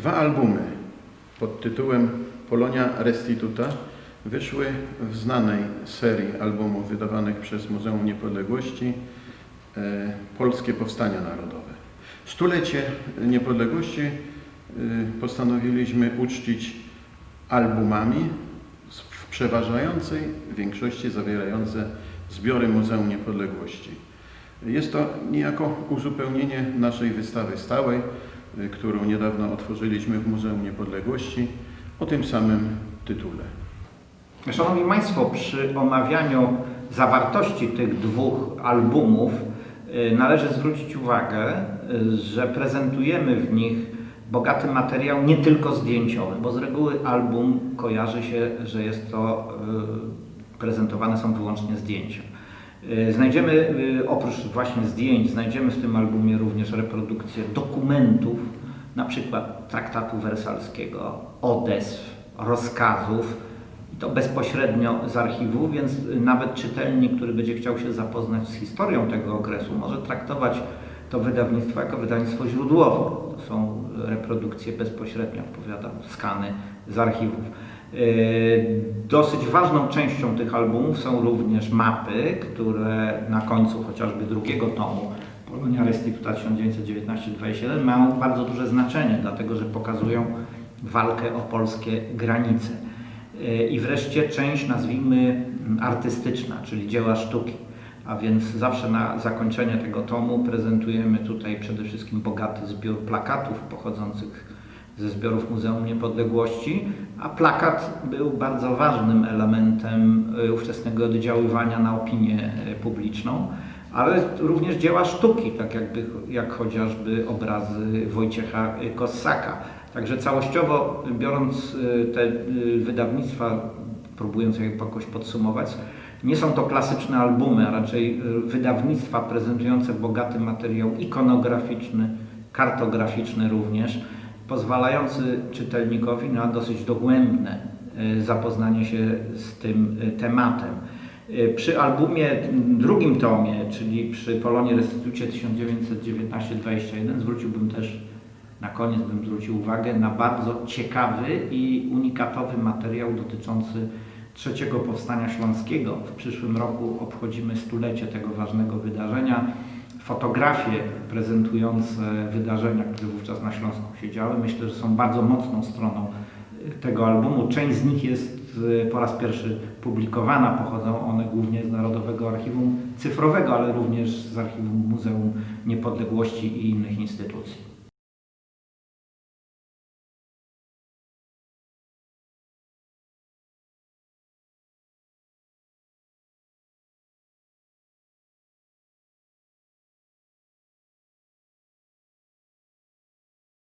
Dwa albumy pod tytułem Polonia Restituta wyszły w znanej serii albumów wydawanych przez Muzeum Niepodległości e, Polskie Powstania Narodowe. Stulecie niepodległości e, postanowiliśmy uczcić albumami w przeważającej większości zawierające zbiory Muzeum Niepodległości. Jest to niejako uzupełnienie naszej wystawy stałej, którą niedawno otworzyliśmy w Muzeum Niepodległości o tym samym tytule. Szanowni Państwo, przy omawianiu zawartości tych dwóch albumów y, należy zwrócić uwagę, y, że prezentujemy w nich bogaty materiał nie tylko zdjęciowy, bo z reguły album kojarzy się, że jest to y, prezentowane są wyłącznie zdjęcia. Y, Znajdziemy y, oprócz właśnie zdjęć, znajdziemy w tym albumie również reprodukcje dokumentów, na przykład traktatu wersalskiego, odezw, rozkazów, i to bezpośrednio z archiwu, więc nawet czytelnik, który będzie chciał się zapoznać z historią tego okresu, może traktować to wydawnictwo jako wydawnictwo źródłowe. To są reprodukcje bezpośrednio, opowiadam, skany z archiwów. Yy, Dosyć ważną częścią tych albumów są również mapy, które na końcu chociażby drugiego tomu Polonia Restituta 1919-27 mają bardzo duże znaczenie, dlatego że pokazują walkę o polskie granice. Yy, I wreszcie część, nazwijmy artystyczna, czyli dzieła sztuki. A więc zawsze na zakończenie tego tomu prezentujemy tutaj przede wszystkim bogaty zbiór plakatów pochodzących ze zbiorów Muzeum Niepodległości, a plakat był bardzo ważnym elementem y, ówczesnego oddziaływania na opinię y, publiczną, ale również dzieła sztuki, tak jakby, jak chociażby obrazy Wojciecha y, Kossaka. Także całościowo biorąc te wydawnictwa, próbując je jakoś podsumować, nie są to klasyczne albumy, a raczej y, wydawnictwa prezentujące bogaty materiał ikonograficzny, kartograficzny również, pozwalający czytelnikowi na dosyć dogłębne y, zapoznanie się z tym y, tematem. Przy albumie m, drugim tomie, czyli przy Polonie Restytucie 1919-21 zwróciłbym też, na koniec bym zwrócił uwagę na bardzo ciekawy i unikatowy materiał dotyczący trzeciego powstania śląskiego. W przyszłym roku obchodzimy stulecie tego ważnego wydarzenia. Fotografie prezentujące wydarzenia, które wówczas na Śląsku się działy, myślę, że są bardzo mocną stroną y, tego albumu. Część z nich jest y, po raz pierwszy publikowana, pochodzą one głównie z Narodowego Archiwum Cyfrowego, ale również z Archiwum Muzeum Niepodległości i innych instytucji.